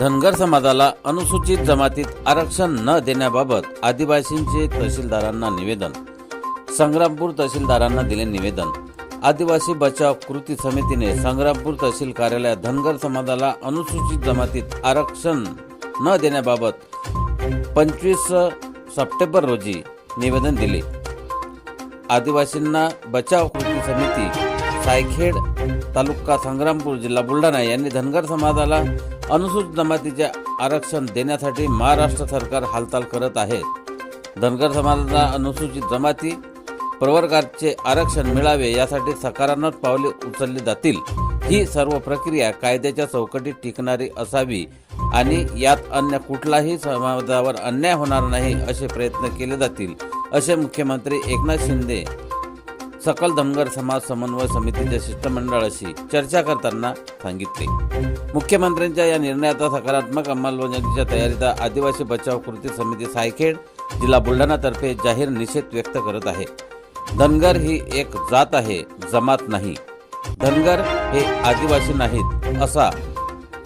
धनगर समाजाला अनुसूचित जमातीत आरक्षण न देण्याबाबत आदिवासींचे तहसीलदारांना निवेदन. संग्रामपूर तहसीलदारांना दिले निवेदन. आदिवासी बचाव कृती समितीने संग्रामपूर तहसील कार्यालयात धनगर समाजाला अनुसूचित जमातीत आरक्षण न देण्याबाबत पंचवीस सप्टेंबर रोजी निवेदन दिले. आदिवासींना बचाव कृती समिती सायखेड तालुका संग्रामपूर जिल्हा बुलढाणा यांनी धनगर समाजाला अनुसूचित जमातीचे आरक्षण देण्यासाठी महाराष्ट्र सरकार हालचाल करत आहे. धनगर समाजाला अनुसूचित जमाती प्रवर्गाचे आरक्षण मिळावे यासाठी सकारात्मक पावले उचलली जातील. ही सर्व प्रक्रिया कायद्याच्या चौकटीत टिकणारी असावी आणि यात अन्य कुठलाही समाजावर अन्याय होणार नाही असे प्रयत्न केले जातील असे मुख्यमंत्री एकनाथ शिंदे सकल धनगर समाज समन्वय समितीच्या शिष्टमंडळाशी चर्चा करताना सांगितले. मुख्यमंत्र्यांच्या या निर्णयाचा सकारात्मक अंमलबजावणीच्या तयारीचा आदिवासी बचाव कृती समिती सायखेड जिल्हा बुलढाणातर्फे जाहीर निषेध व्यक्त करत आहे. धनगर ही एक जात आहे जमात नाही. धनगर हे आदिवासी नाहीत असा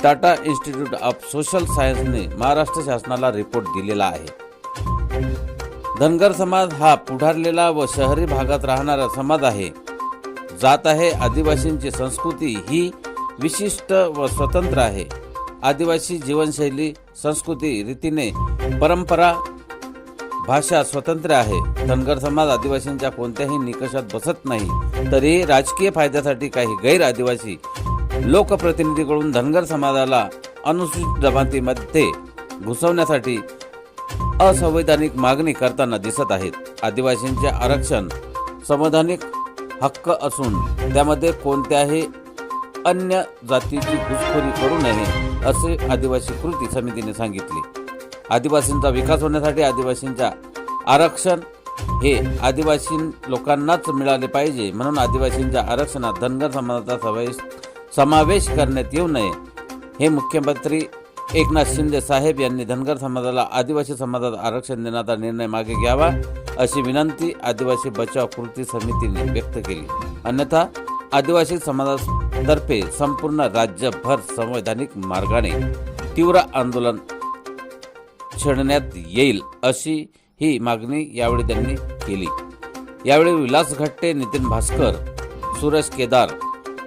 टाटा इन्स्टिट्यूट ऑफ सोशल सायन्सने महाराष्ट्र शासनाला रिपोर्ट दिलेला आहे. धनगर समाज हा पुढारलेला व शहरी भागात राहणारा समाज आहे. जात आहे आदिवासींची संस्कृती ही विशिष्ट व स्वतंत्र आहे. आदिवासी जीवनशैली संस्कृती रीतीने परंपरा भाषा स्वतंत्र आहे. धनगर समाज आदिवासींच्या कोणत्याही निकषात बसत नाही तरी राजकीय फायद्यासाठी काही गैर आदिवासी लोकप्रतिनिधीकडून धनगर समाजाला अनुसूचित जमातीमध्ये घुसवण्यासाठी असंवैधानिक मागणी करताना दिसत आहेत. आदिवासींचे आरक्षण संवैधानिक हक्क असून त्यामध्ये कोणत्याही अन्य जातीची घुसखोरी करू नये असे आदिवासी कृती समितीने सांगितले. आदिवासींचा विकास होण्यासाठी आदिवासींच्या आरक्षण हे आदिवासी लोकांनाच मिळाले पाहिजे म्हणून आदिवासींच्या आरक्षणात धनगर समाजाचा समावेश समावेश करण्यात येऊ नये हे मुख्यमंत्री एकनाथ शिंदे साहेब यांनी धनगर समाजाला आदिवासी समाजात आरक्षण देण्याचा निर्णय मागे घ्यावा अशी विनंती आदिवासी बचाव कृती समितीने व्यक्त केली. अन्यथा आदिवासी समाजातर्फे संपूर्ण राज्यभर संवैधानिक मार्गाने तीव्र आंदोलन छेडण्यात येईल अशी ही मागणी यावेळी त्यांनी केली. यावेळी विलास घट्टे नितीन भास्कर सुरेश केदार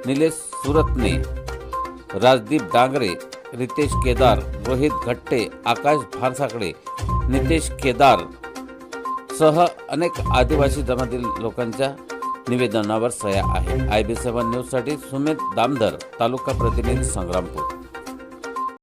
निलेश सुरतने राजदीप डांगरे रितेश केदार रोहित घट्टे आकाश भारसाकडे नितेश केदार सह अनेक आदिवासी जमातील लोकांच्या निवेदनावर सह्या आहे. आय बी सेवन न्यूजसाठी सुमित दामधर तालुका प्रतिनिधी संग्रामपूर.